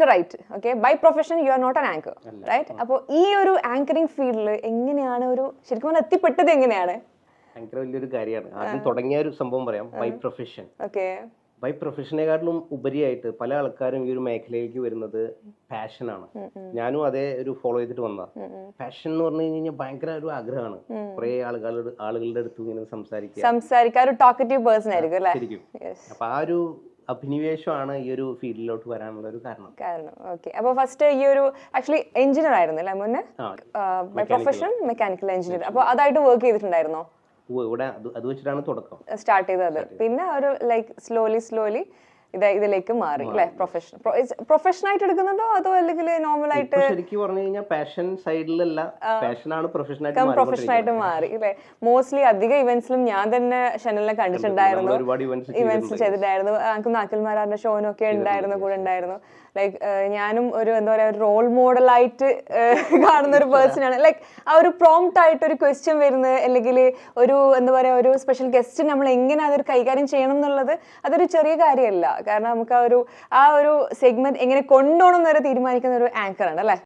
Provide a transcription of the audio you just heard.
Anchor right okay by profession you are not an anchor right അപ്പോൾ ഈ ഒരു anchoring ഫീൽഡിൽ എങ്ങനെയാണ് ഒരു ശരിക്കും പറഞ്ഞാൽ എത്തിപ്പെട്ടത് എങ്ങനെയാണ്? ഭയങ്കര വലിയൊരു കാര്യമാണ്. ആദ്യം തുടങ്ങിയ ഒരു സംഭവം പറയാം. ബൈ പ്രൊഫഷൻ ഓക്കെ ബൈ പ്രൊഫഷനെക്കാട്ടിലും ഉപരിയായിട്ട് പല ആൾക്കാരും ഈ ഒരു മേഖലയിലേക്ക് വരുന്നത് പാഷനാണ് ഞാനും അതേ ഒരു ഫോളോ ചെയ്തിട്ട് വന്ന പാഷൻ എന്ന് പറഞ്ഞു കഴിഞ്ഞാൽ ഭയങ്കര ഒരു ആഗ്രഹമാണ്. കുറെ ആളുകളുടെ ആളുകളുടെ അടുത്ത് ഇങ്ങനെ സംസാരിക്കുക. സംസാരിക്കാൻ ഒരു ടോക്കറ്റീവ് പേഴ്സൺ ആയിരിക്കും അല്ലേ? ശരിക്കും. അപ്പൊ ആ ഒരു അഭിനിവേശമാണ് ഈ ഒരു ഫീൽഡിലോട്ട് വരാനുള്ള ഒരു കാരണം. കാരണം ഓക്കെ അപ്പോൾ ഫസ്റ്റ് ഈ ഒരു ആക്ച്വലി എഞ്ചിനീയർ ആയിരുന്നു അല്ലേ മുന്നേ ബൈ പ്രൊഫഷൻ മെക്കാനിക്കൽ എഞ്ചിനീയർ അപ്പോൾ അതായിട്ട് വർക്ക് ചെയ്തിട്ടുണ്ടായിരുന്നോ? ഇവിടെ അത് വെച്ചിട്ടാണ് തുടക്കം. സ്റ്റാർട്ട് ചെയ്തത്. പിന്നെ ഒരു ലൈക്ക് സ്ലോലി സ്ലോലി ഇത് ഇതിലേക്ക് മാറി അല്ലെ? പ്രൊഫഷൻ പ്രൊഫഷൻ ആയിട്ട് എടുക്കുന്നുണ്ടോ? അതോ അല്ലെങ്കിൽ നോർമൽ ആയിട്ട് ശരിക്കും പറഞ്ഞു കഴിഞ്ഞാൽ പാഷൻ സൈഡിലല്ല പാഷനാണ് പ്രൊഫഷൻ ആയിട്ട് മാറി അല്ലെ? മോസ്റ്റ്ലി അധിക ഇവന്റ്സിലും ഞാൻ തന്നെ ഷനലിനെ കണ്ടിട്ടുണ്ടായിരുന്നു. ഇവന്റ്സ് ചെയ്തിട്ടായിരുന്നു ചെയ്തിട്ടുണ്ടായിരുന്നു. എനിക്ക് നാക്കിൽമാരാറിന്റെ ഷോനൊക്കെ ഉണ്ടായിരുന്നു കൂടെ ഉണ്ടായിരുന്നു. ലൈക്ക് ഞാനും ഒരു എന്താ പറയാ റോൾ മോഡൽ ആയിട്ട് കാണുന്ന ഒരു പേഴ്സൺ ആണ്. ലൈക്ക് ആ ഒരു പ്രോംപ്റ്റ് ആയിട്ട് ഒരു ക്വസ്റ്റ്യൻ വരുന്നത് അല്ലെങ്കിൽ ഒരു എന്താ പറയാ ഒരു സ്പെഷ്യൽ ഗസ്റ്റ് നമ്മൾ എങ്ങനെ അതൊരു കൈകാര്യം ചെയ്യണം എന്നുള്ളത് അതൊരു ചെറിയ കാര്യമല്ല. കാരണം നമുക്ക് ആ ഒരു ആ ഒരു സെഗ്മെന്റ് എങ്ങനെ കൊണ്ടുപോകണം എന്നൊരു തീരുമാനിക്കുന്ന ഒരു ആങ്കർ ആണ് അല്ലേ?